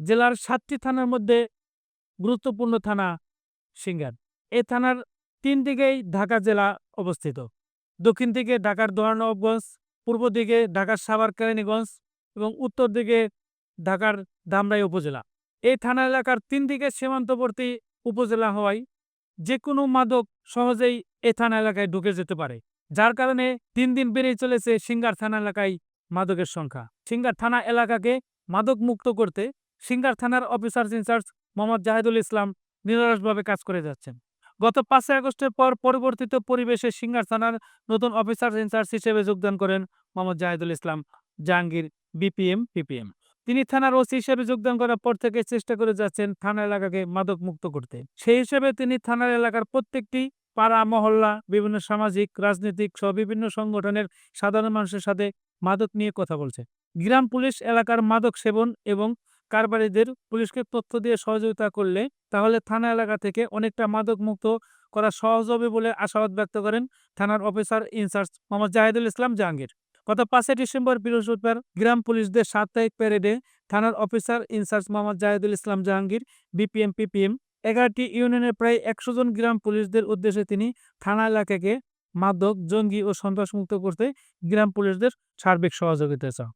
জেলার সাতটি থানার মধ্যে গুরুত্বপূর্ণ থানা সিঙ্গার। এ থানার তিন দিকেই ঢাকা জেলা অবস্থিত। দক্ষিণ দিকে ঢাকার দোহানগঞ্জ পূর্ব দিকে ঢাকার সাভার কেরানীগঞ্জ এবং উত্তর দিকে ঢাকার ধামরাই উপজেলা। এই থানা এলাকার তিন দিকে সীমান্তবর্তী উপজেলা হওয়ায় যে কোনো মাদক সহজেই এ থানা এলাকায় ঢুকে যেতে পারে, যার কারণে দিন দিন বেড়েই চলেছে সিঙ্গার থানা এলাকায় মাদকের সংখ্যা। সিঙ্গার থানা এলাকাকে মাদক মুক্ত করতে সিঙ্গার থানার officer in charge Mohammad Zahidul Islam নিরলসভাবে কাজ করে যাচ্ছেন। গত পাঁচই আগস্টের পর পরিবর্তিত পরিবেশে সিঙ্গার থানার নতুন অফিসার ইনচার্জ হিসেবে যোগদান করেন মোহাম্মদ জাহিদুল ইসলাম, জাহাঙ্গীর, বিপিএম, পিপিএম। তিনি থানার ওসি হিসেবে যোগদান করার পর থেকে চেষ্টা করে যাচ্ছেন থানা এলাকাকে মাদক মুক্ত করতে। সেই হিসেবে তিনি থানার এলাকার প্রত্যেকটি পাড়া, মহল্লা, বিভিন্ন সামাজিক, রাজনৈতিক সহ বিভিন্ন সংগঠনের সাধারণ মানুষের সাথে মাদক নিয়ে কথা বলছে। গ্রাম, পুলিশ এলাকার মাদক সেবন এবং কারবারিদের পুলিশকে তথ্য দিয়ে সহযোগিতা করলে তাহলে থানা এলাকা থেকে অনেকটা মাদক মুক্ত করা সহজ হবে বলে আশাবাদ ব্যক্ত করেন থানার officer in charge Mohammad Zahidul Islam Jahangir. গত পাঁচই ডিসেম্বর বৃহস্পতিবার গ্রাম পুলিশদের সাপ্তাহিক প্যারেডে থানার officer in charge Mohammad Zahidul Islam Jahangir, BPM, PPM এগারোটি ইউনিয়নের প্রায় একশো জন গ্রাম পুলিশদের উদ্দেশ্যে তিনি থানা এলাকাকে মাদক, জঙ্গি ও সন্ত্রাসমুক্ত করতে গ্রাম পুলিশদের সার্বিক সহযোগিতা চান।